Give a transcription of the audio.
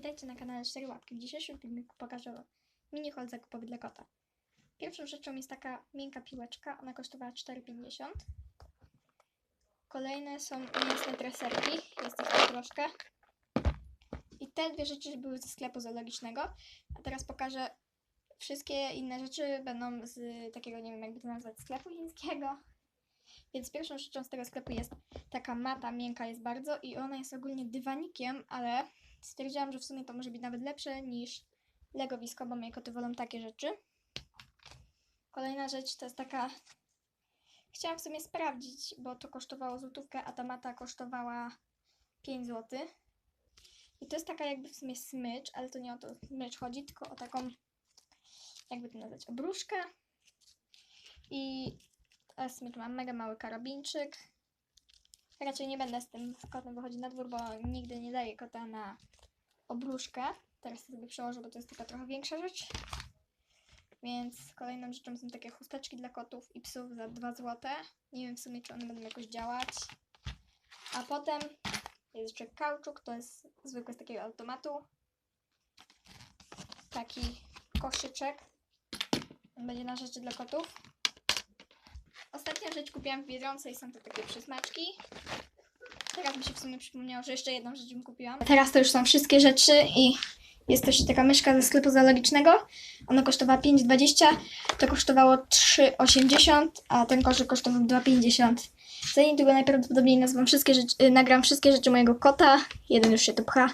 Witajcie na kanale 4 łapki. W dzisiejszym filmiku pokażę wam mini haul zakupowy dla kota. Pierwszą rzeczą jest taka miękka piłeczka, ona kosztowała 4,50. Kolejne są mięsne treserki, jest ich troszkę. I te dwie rzeczy były ze sklepu zoologicznego, a teraz pokażę wszystkie inne rzeczy będą z takiego, nie wiem jakby to nazwać, sklepu chińskiego. Więc pierwszą rzeczą z tego sklepu jest taka mata miękka jest bardzo i ona jest ogólnie dywanikiem, ale stwierdziłam, że w sumie to może być nawet lepsze niż legowisko, bo moje koty wolą takie rzeczy. Kolejna rzecz to jest taka... Chciałam w sumie sprawdzić, bo to kosztowało złotówkę, a ta mata kosztowała 5 zł. I to jest taka jakby w sumie smycz, ale to nie o to smycz chodzi, tylko o taką, jakby to nazwać, obruszkę. I a smycz ma mega mały karabinczyk. Raczej nie będę z tym kotem wychodzić na dwór, bo nigdy nie daję kota na obruszkę. Teraz to sobie przełożę, bo to jest taka trochę większa rzecz. Więc kolejną rzeczą są takie chusteczki dla kotów i psów za 2 zł. Nie wiem w sumie, czy one będą jakoś działać. A potem jest jeszcze kauczuk, to jest zwykły z takiego automatu. Taki koszyczek. On będzie na rzeczy dla kotów. Ostatnia rzecz kupiłam w Biedronce i są to takie przysmaczki. Teraz mi się w sumie przypomniało, że jeszcze jedną rzecz mi kupiłam. Teraz to już są wszystkie rzeczy i jest też taka myszka ze sklepu zoologicznego. Ona kosztowała 5,20, to kosztowało 3,80, a ten koszyk kosztował 2,50. Za niedługo najprawdopodobniej nazwam wszystkie rzeczy, y, nagram wszystkie rzeczy mojego kota. Jeden już się tu pcha.